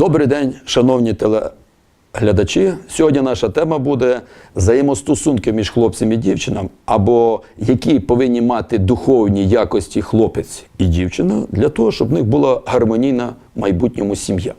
Добрий день, шановні телеглядачі. Сьогодні наша тема буде взаємостосунки між хлопцем і дівчиною, або які повинні мати духовні якості хлопець і дівчина для того, щоб в них була гармонійна в майбутньому сім'я.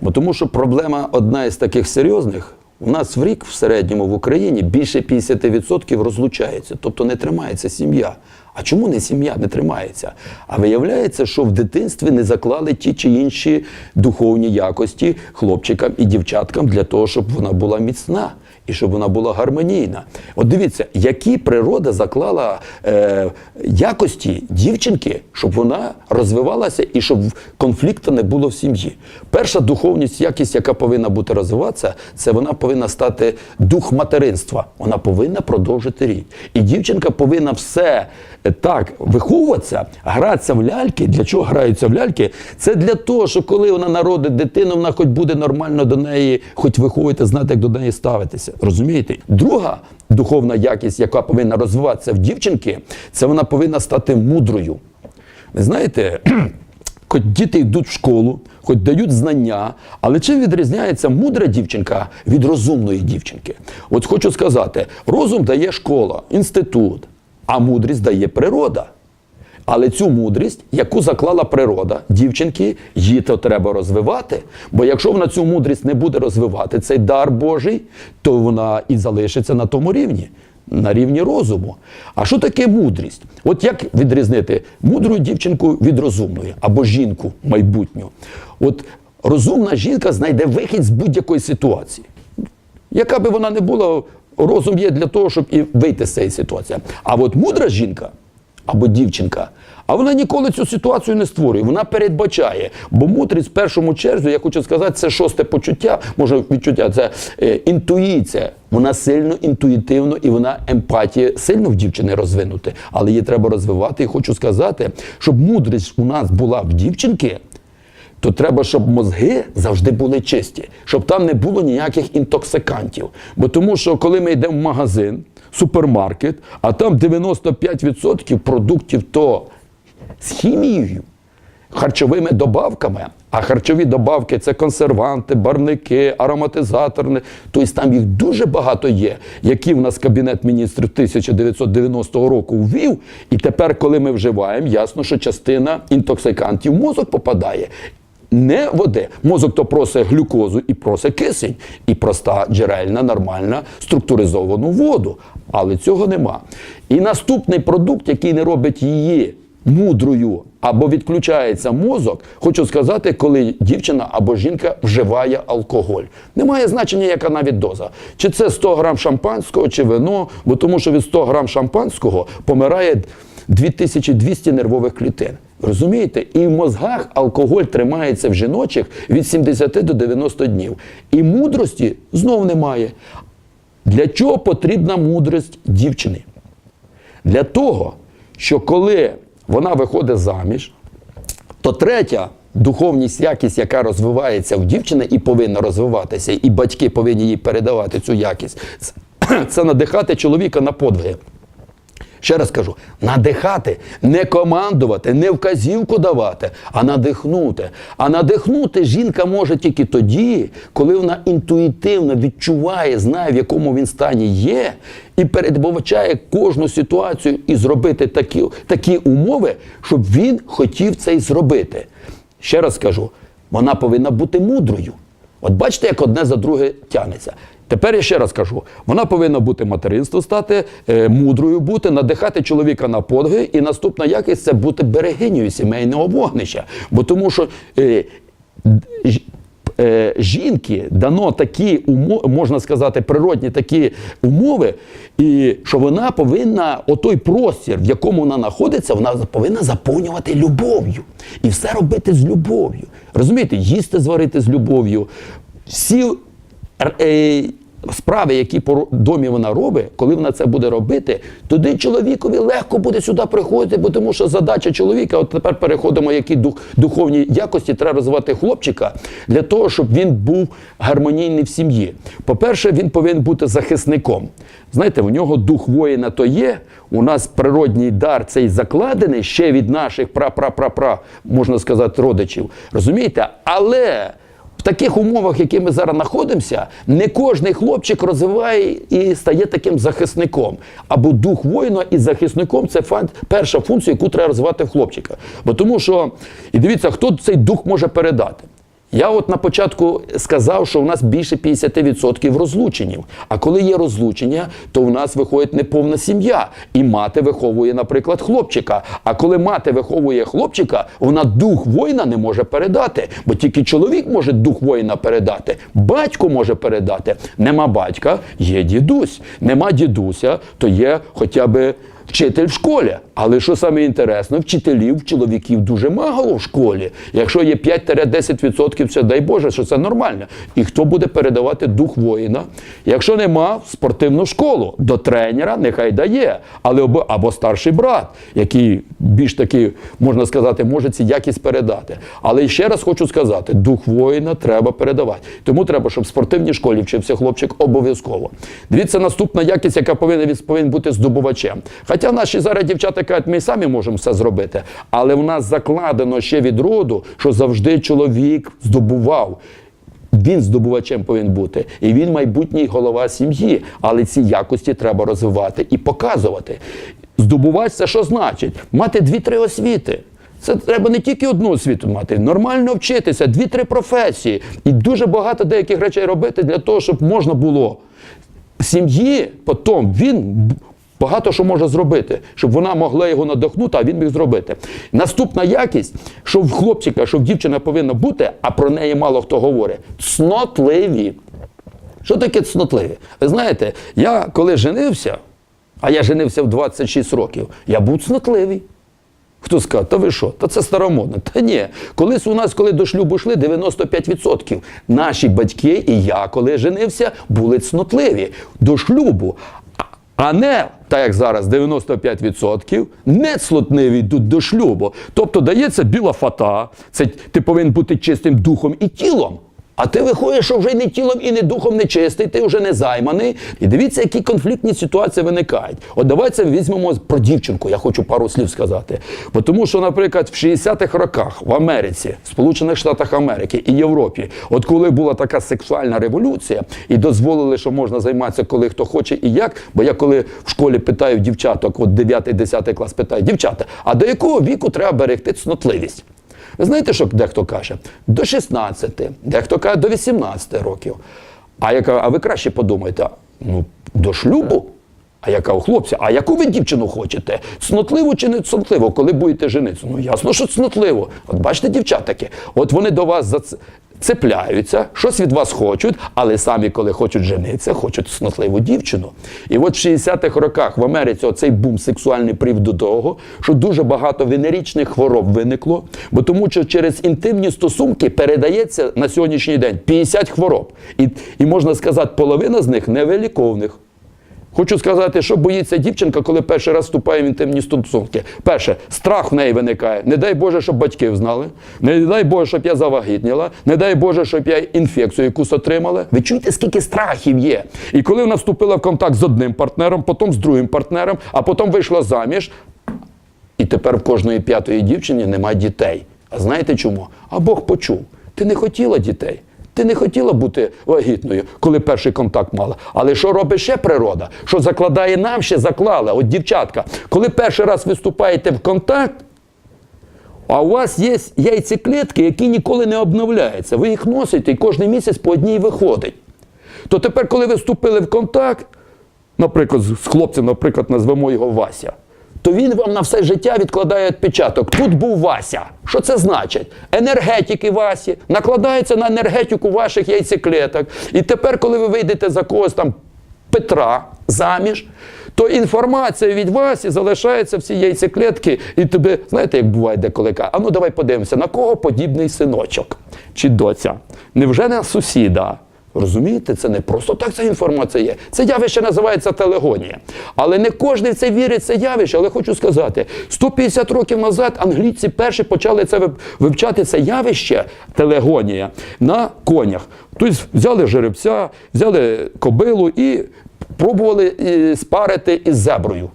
Бо тому що проблема одна із таких серйозних. У нас в рік в середньому в Україні більше 50% розлучається, тобто не тримається сім'я. А чому не сім'я не тримається? А виявляється, що в дитинстві не заклали ті чи інші духовні якості хлопчикам і дівчаткам для того, щоб вона була міцна і щоб вона була гармонійна. От дивіться, які природа заклала е, якості дівчинки, щоб вона розвивалася і щоб конфлікту не було в сім'ї. Перша духовність, якість, яка повинна бути розвиватися, це вона повинна стати дух материнства. Вона повинна продовжити рід. І дівчинка повинна все е, так виховуватися, гратися в ляльки. Для чого граються в ляльки? Це для того, що коли вона народить дитину, вона хоч буде нормально до неї, хоч виховувати, знати, як до неї ставитися. Розумієте? Друга духовна якість, яка повинна розвиватися в дівчинки, це вона повинна стати мудрою. Ви знаєте, хоч діти йдуть в школу, хоч дають знання, але чим відрізняється мудра дівчинка від розумної дівчинки? От хочу сказати: розум дає школа, інститут, а мудрість дає природа. Але цю мудрість, яку заклала природа дівчинки, її то треба розвивати. Бо якщо вона цю мудрість не буде розвивати, цей дар Божий, то вона і залишиться на тому рівні, на рівні розуму. А що таке мудрість? От як відрізнити мудру дівчинку від розумної або жінку майбутню? От розумна жінка знайде вихід з будь-якої ситуації. Яка би вона не була, розум є для того, щоб і вийти з цієї ситуації. А от мудра жінка або дівчинка, а вона ніколи цю ситуацію не створює. Вона передбачає. Бо мудрість в першому черзі, я хочу сказати, це шосте почуття, може відчуття, це е, інтуїція. Вона сильно інтуїтивно і вона емпатія сильно в дівчини розвинути. Але її треба розвивати. І хочу сказати, щоб мудрість у нас була в дівчинки то треба, щоб мозги завжди були чисті, щоб там не було ніяких інтоксикантів. Бо тому, що коли ми йдемо в магазин, супермаркет, а там 95% продуктів то з хімією, харчовими добавками. А харчові добавки це консерванти, барвники, ароматизаторни. Тобто там їх дуже багато є, які в нас Кабінет міністрів 1990 року ввів. І тепер, коли ми вживаємо, ясно, що частина інтоксикантів в мозок попадає. Не води. Мозок то просить глюкозу і просить кисень, і проста джерельна, нормальна, структуризовану воду. Але цього нема. І наступний продукт, який не робить її мудрою або відключається мозок, хочу сказати, коли дівчина або жінка вживає алкоголь. Немає значення, яка навіть доза. Чи це 100 грам шампанського, чи вино, бо тому що від 100 грам шампанського помирає 2200 нервових клітин. Розумієте? І в мозгах алкоголь тримається в жіночих від 70 до 90 днів. І мудрості знов немає. Для чого потрібна мудрість дівчини? Для того, що коли вона виходить заміж, то третя духовність, якість, яка розвивається в дівчини і повинна розвиватися, і батьки повинні їй передавати цю якість, це надихати чоловіка на подвиги. Ще раз кажу: надихати, не командувати, не вказівку давати, а надихнути. А надихнути жінка може тільки тоді, коли вона інтуїтивно відчуває, знає, в якому він стані є, і передбачає кожну ситуацію і зробити такі, такі умови, щоб він хотів це й зробити. Ще раз кажу, вона повинна бути мудрою. От бачите, як одне за друге тягнеться. Тепер я ще раз кажу: вона повинна бути материнство, стати е, мудрою бути, надихати чоловіка на подвиги, і наступна якість це бути берегинею сімейного вогнища. Бо тому що е, е, жінки дано такі умови, можна сказати, природні такі умови, і що вона повинна отой простір, в якому вона знаходиться, вона повинна заповнювати любов'ю. І все робити з любов'ю. Розумієте, їсти зварити з любов'ю. Всі справи, які по домі вона робить, коли вона це буде робити, тоді чоловікові легко буде сюди приходити, бо тому що задача чоловіка, от тепер переходимо, які дух, духовні якості треба розвивати хлопчика для того, щоб він був гармонійний в сім'ї. По-перше, він повинен бути захисником. Знаєте, у нього дух воїна то є. У нас природній дар цей закладений ще від наших пра-пра-пра-пра, можна сказати, родичів. Розумієте? Але в таких умовах, які ми зараз знаходимося, не кожний хлопчик розвиває і стає таким захисником. Або дух воїна і захисником це перша функція, яку треба розвивати в хлопчика. Бо тому що, і дивіться, хто цей дух може передати. Я от на початку сказав, що у нас більше 50% розлученів. А коли є розлучення, то в нас виходить неповна сім'я. І мати виховує, наприклад, хлопчика. А коли мати виховує хлопчика, вона дух воїна не може передати. Бо тільки чоловік може дух воїна передати, батько може передати. Нема батька, є дідусь. Нема дідуся, то є хоча б вчитель в школі. Але що саме інтересно, вчителів, чоловіків дуже мало в школі. Якщо є 5-10%, це дай Боже, що це нормально. І хто буде передавати дух воїна? Якщо нема спортивну школу, до тренера нехай дає, але або, або старший брат, який більш таки, можна сказати, може ці якість передати. Але ще раз хочу сказати: дух воїна треба передавати. Тому треба, щоб в спортивній школі вчився хлопчик обов'язково. Дивіться, наступна якість, яка повинна повинен бути здобувачем. Хоча наші зараз дівчата кажуть, ми самі можемо все зробити, але в нас закладено ще від роду, що завжди чоловік здобував. Він здобувачем повинен бути, і він майбутній голова сім'ї. Але ці якості треба розвивати і показувати. Здобувач це що значить? Мати дві-три освіти. Це треба не тільки одну освіту мати, нормально вчитися, дві-три професії. І дуже багато деяких речей робити для того, щоб можна було сім'ї, потім він багато що може зробити, щоб вона могла його надихнути, а він міг зробити. Наступна якість, що в хлопчика, що в дівчина повинна бути, а про неї мало хто говорить, цнотливі. Що таке цнотливі? Ви знаєте, я коли женився, а я женився в 26 років, я був цнотливий. Хто сказав, та ви що? Та це старомодно. Та ні. Колись у нас, коли до шлюбу йшли, 95%. Наші батьки і я, коли женився, були цнотливі до шлюбу. А- не, так як зараз, 95% не цнотливі йдуть до шлюбу. Тобто дається біла фата, це ти повинен бути чистим духом і тілом. А ти виходиш, що вже не тілом і не духом не чистий, ти вже не займаний. І дивіться, які конфліктні ситуації виникають. От давайте візьмемо про дівчинку. Я хочу пару слів сказати. Бо тому, що, наприклад, в 60-х роках в Америці, Сполучених Штатах Америки і Європі, от коли була така сексуальна революція, і дозволили, що можна займатися, коли хто хоче і як. Бо я коли в школі питаю дівчаток, от 9-10 клас питаю, дівчата, а до якого віку треба берегти цнотливість? Ви знаєте, що дехто каже? До 16, дехто каже до 18 років. А я а ви краще подумайте, ну, до шлюбу? А яка у хлопця? а яку ви дівчину хочете? Цнотливу чи не цнотливу, коли будете женитися? Ну ясно, що цнотливо. От бачите, дівчатки, от вони до вас зац... цепляються, щось від вас хочуть, але самі, коли хочуть жениться, хочуть снотливу дівчину. І от в 60-х роках в Америці оцей бум сексуальний привів до того, що дуже багато венерічних хвороб виникло, бо тому що через інтимні стосунки передається на сьогоднішній день 50 хвороб. І, і можна сказати, половина з них невиліковних. Хочу сказати, що боїться дівчинка, коли перший раз вступає в інтимні стосунки. Перше, страх в неї виникає. Не дай Боже, щоб батьки знали. Не дай Боже, щоб я завагітніла. Не дай Боже, щоб я інфекцію якусь отримала. Ви чуєте, скільки страхів є? І коли вона вступила в контакт з одним партнером, потім з другим партнером, а потім вийшла заміж, і тепер в кожної п'ятої дівчині немає дітей. А знаєте чому? А Бог почув. Ти не хотіла дітей. Ти не хотіла бути вагітною, коли перший контакт мала. Але що робить ще природа? Що закладає нам ще заклала? От дівчатка, коли перший раз виступаєте в контакт, а у вас є яйцеклітки, які ніколи не обновляються. Ви їх носите і кожен місяць по одній виходить. То тепер, коли ви вступили в контакт, наприклад, з хлопцем, наприклад, назвемо його Вася, то він вам на все життя відкладає відпечаток. Тут був Вася. Що це значить? Енергетики Васі накладаються на енергетику ваших яйцеклеток. І тепер, коли ви вийдете за когось там Петра заміж, то інформація від Васі залишається всі яйцеклетки, і тебе, знаєте, як буває деколи а ну давай подивимося, на кого подібний синочок чи доця. Невже на сусіда? Розумієте, це не просто так ця інформація є. Це явище називається телегонія. Але не кожен в це вірить, це явище. Але хочу сказати, 150 років назад англійці перші почали це вивчати це явище телегонія на конях. Тобто взяли жеребця, взяли кобилу і пробували е, спарити із зеброю.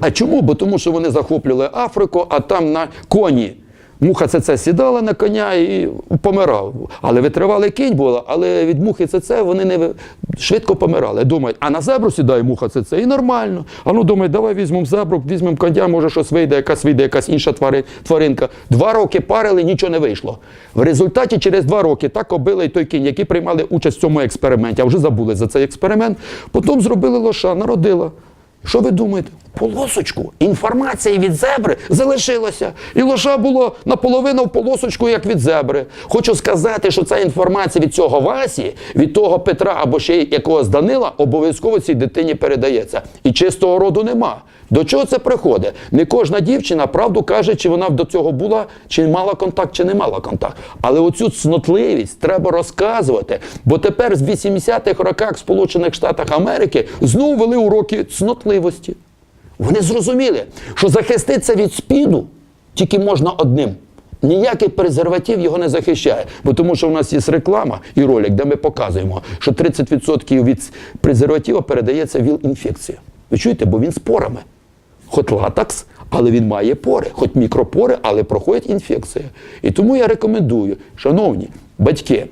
А чому? Бо тому, що вони захоплювали Африку, а там на коні Муха ЦЦ сідала на коня і помирав. Але витривалий кінь було, але від мухи ЦЦ вони не швидко помирали. Думають, а на зебру сідає муха ЦЦ і нормально. А ну думають, давай візьмемо зебру, візьмемо коня, може щось вийде, якась вийде, якась інша тваринка. Два роки парили, нічого не вийшло. В результаті через два роки та кобила і той кінь, які приймали участь в цьому експерименті, а вже забули за цей експеримент, потім зробили лоша, народила. Що ви думаєте? Полосочку інформації від зебри залишилася. І лоша було наполовину в полосочку, як від зебри. Хочу сказати, що ця інформація від цього Васі, від того Петра або ще якогось Данила, обов'язково цій дитині передається. І чистого роду нема. До чого це приходить? Не кожна дівчина правду каже, чи вона до цього була, чи мала контакт, чи не мала контакт. Але оцю цнотливість треба розказувати. Бо тепер з 80-х роках Сполучених Штатах Америки знову вели уроки цнотливості. Вони зрозуміли, що захиститися від спіду тільки можна одним. Ніякий презерватив його не захищає. Бо тому що в нас є реклама і ролик, де ми показуємо, що 30% від презерватива передається ВІЛ-інфекція. Ви чуєте, бо він з порами. Хоч латекс, але він має пори, хоч мікропори, але проходить інфекція. І тому я рекомендую, шановні батьки,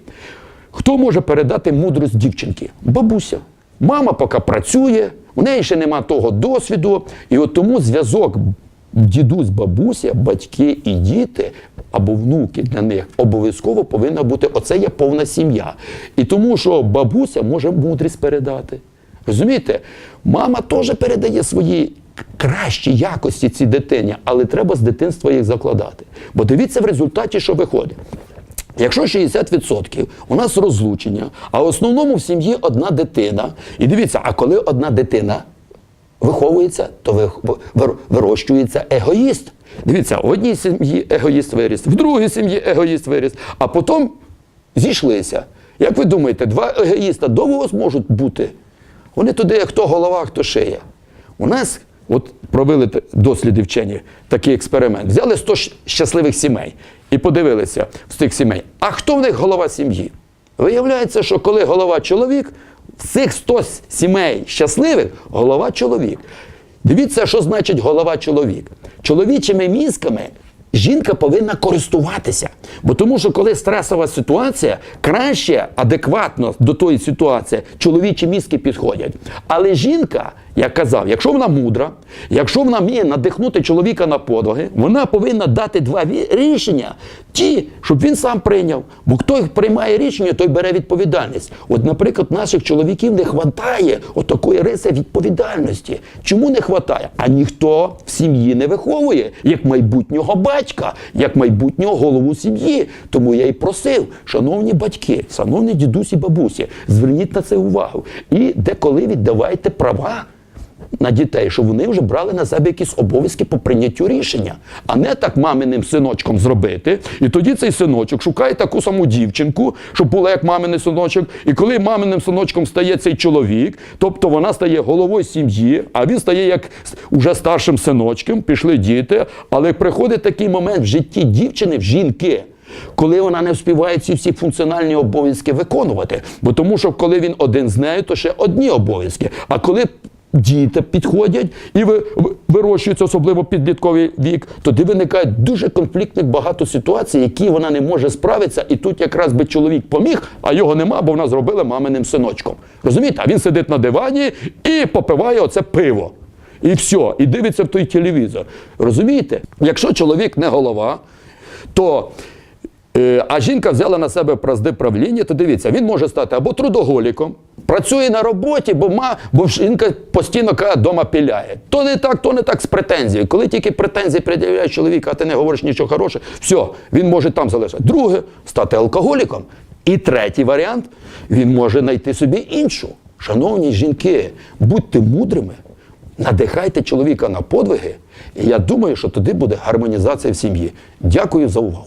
хто може передати мудрість дівчинки? Бабуся. Мама поки працює, у неї ще нема того досвіду, і от тому зв'язок дідусь, бабуся, батьки і діти або внуки для них обов'язково повинна бути. Оце є повна сім'я. І тому, що бабуся може мудрість передати. Розумієте, мама теж передає свої кращі якості цій дитині, але треба з дитинства їх закладати. Бо дивіться в результаті, що виходить. Якщо 60% у нас розлучення, а в основному в сім'ї одна дитина. І дивіться, а коли одна дитина виховується, то вирощується егоїст. Дивіться, в одній сім'ї егоїст виріс, в другій сім'ї егоїст виріс, а потім зійшлися. Як ви думаєте, два егоїста довго зможуть бути? Вони туди, хто голова, хто шия. У нас от провели досліди вчені, такий експеримент. Взяли 100 щасливих сімей і подивилися з тих сімей. А хто в них голова сім'ї? Виявляється, що коли голова чоловік, в цих 100 сімей щасливих голова чоловік. Дивіться, що значить голова чоловік. Чоловічими мізками жінка повинна користуватися. Бо тому, що коли стресова ситуація, краще адекватно до тої ситуації чоловічі мізки підходять. Але жінка, як казав, якщо вона мудра, якщо вона вміє надихнути чоловіка на подвиги, вона повинна дати два рішення, ті, щоб він сам прийняв. Бо хто їх приймає рішення, той бере відповідальність. От, наприклад, наших чоловіків не вистачає отакої риси відповідальності. Чому не вистачає? А ніхто в сім'ї не виховує як майбутнього батька, як майбутнього голову сім'ї. Тому я і просив, шановні батьки, шановні дідусі, бабусі, зверніть на це увагу. І деколи віддавайте права на дітей, щоб вони вже брали на себе якісь обов'язки по прийняттю рішення, а не так маминим синочком зробити. І тоді цей синочок шукає таку саму дівчинку, щоб була як маминий синочок. І коли маминим синочком стає цей чоловік, тобто вона стає головою сім'ї, а він стає як уже старшим синочком, пішли діти. Але приходить такий момент в житті дівчини, в жінки. Коли вона не вспіває ці всі функціональні обов'язки виконувати, бо тому, що коли він один з нею, то ще одні обов'язки. А коли діти підходять і ви, ви- вирощуються, особливо підлітковий вік, тоді виникає дуже конфліктних багато ситуацій, які вона не може справитися. І тут якраз би чоловік поміг, а його нема, бо вона зробила маминим синочком. Розумієте? А він сидить на дивані і попиває оце пиво. І все, і дивиться в той телевізор. Розумієте? Якщо чоловік не голова, то А жінка взяла на себе празди правління, то дивіться, він може стати або трудоголіком, працює на роботі, бо ма, бо жінка постійно каже, дома піляє. То не так, то не так з претензією. Коли тільки претензії пред'являє чоловіка, а ти не говориш нічого хорошого, все, він може там залишити. Друге, стати алкоголіком. І третій варіант, він може знайти собі іншу. Шановні жінки, будьте мудрими, надихайте чоловіка на подвиги, і я думаю, що тоді буде гармонізація в сім'ї. Дякую за увагу.